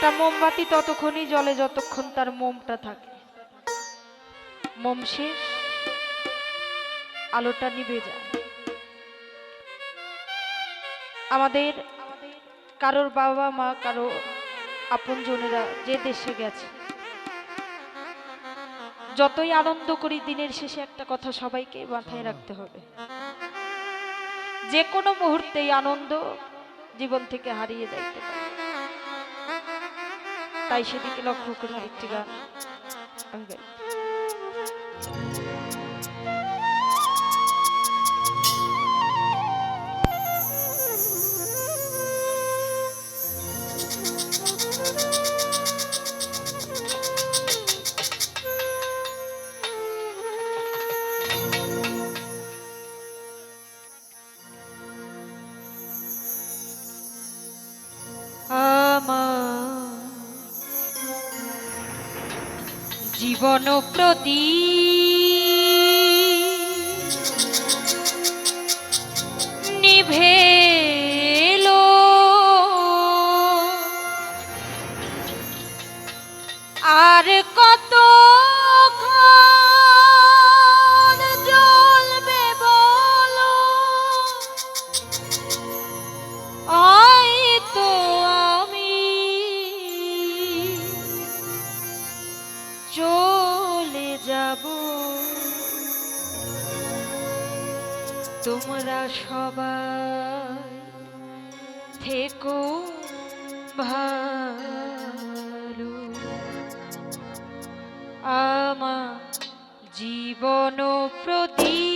একটা মোমবাতি ততক্ষণই জলে যতক্ষণ তার মোমটা থাকে। মোম শেষ, আলোটা নিভে যায়। আমাদের কারোর বাবা মা, কারও আপনজনেরা যে দেশে গেছে, যতই আনন্দ করি, দিনের শেষে একটা কথা সবাইকে মাথায় রাখতে হবে। যে কোনো মুহূর্তেই আনন্দ জীবন থেকে হারিয়ে যাইতে পারে। তাই সেদিকে লক্ষ্য করে গান আমি গাই। জীবন প্রতি। নিভেলো। আর কত জ্বলবে তো আমি। যাব। তোমরা সবাই থেকো ভালো। আমার জীবন প্রতি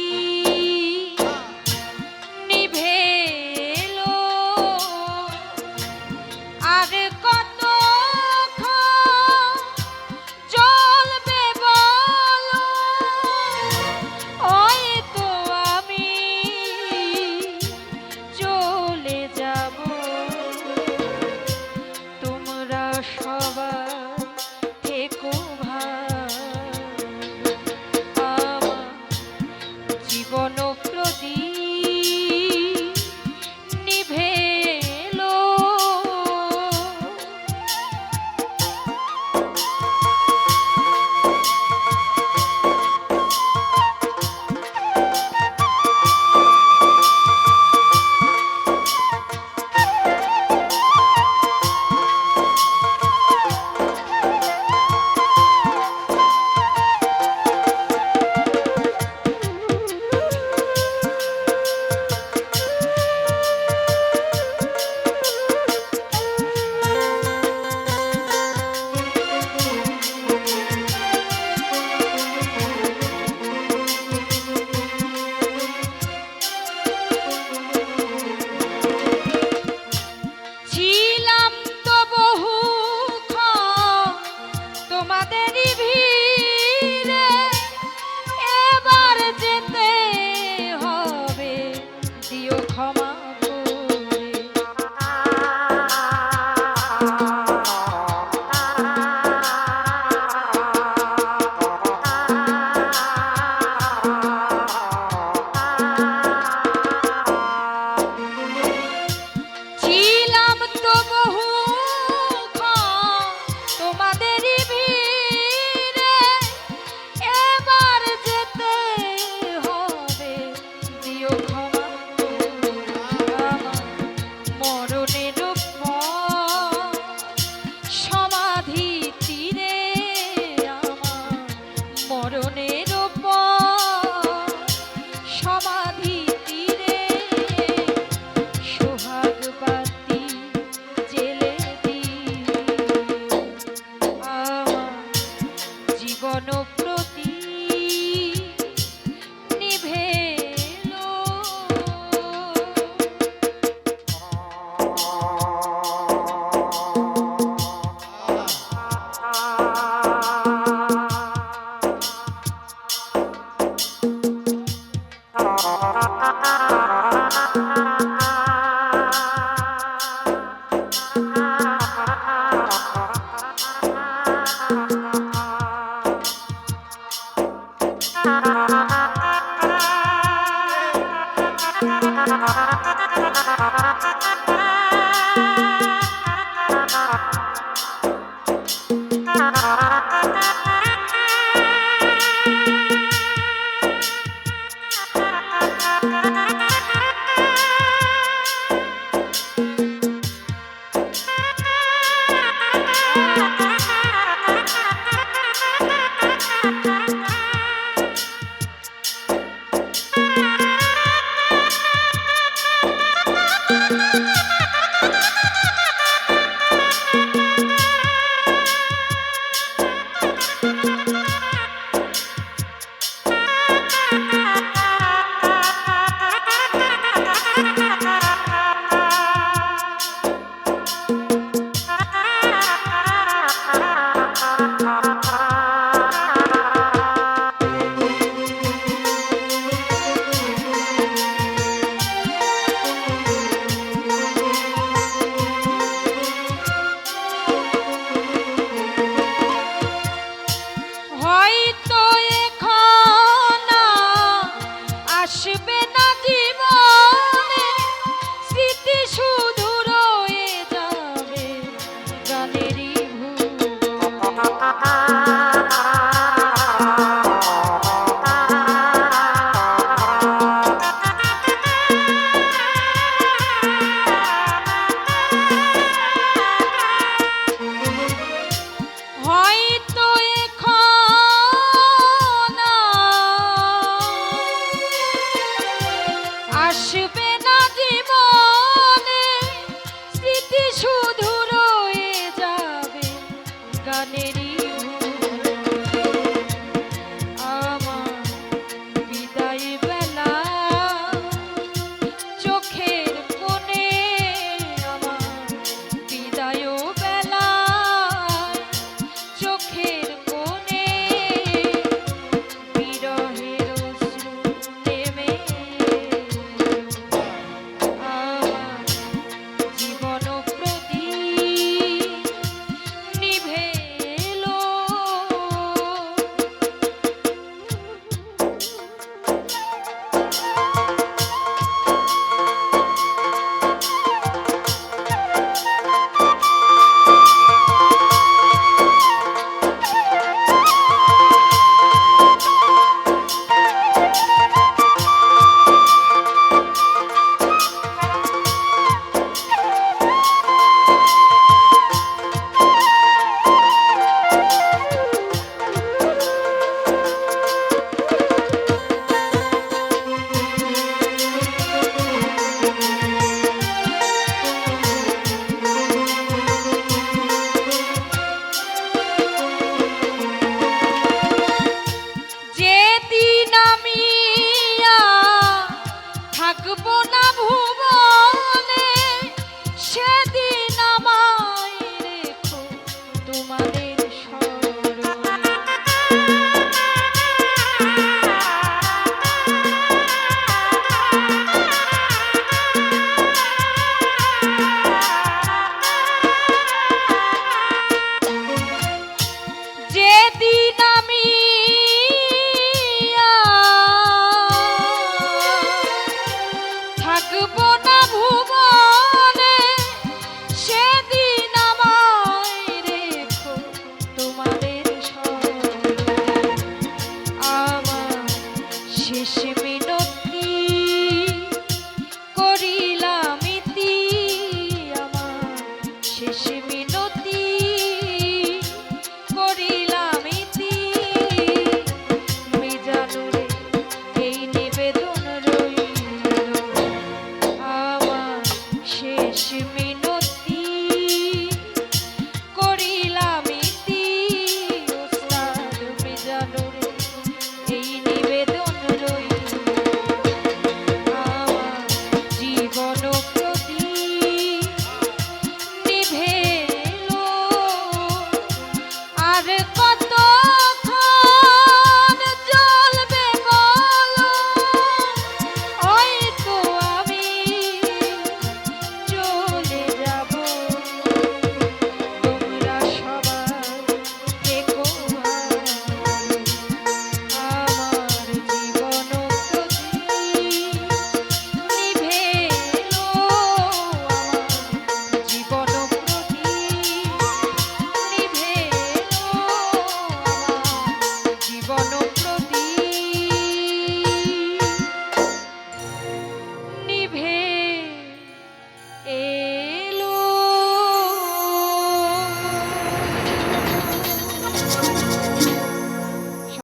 চরণে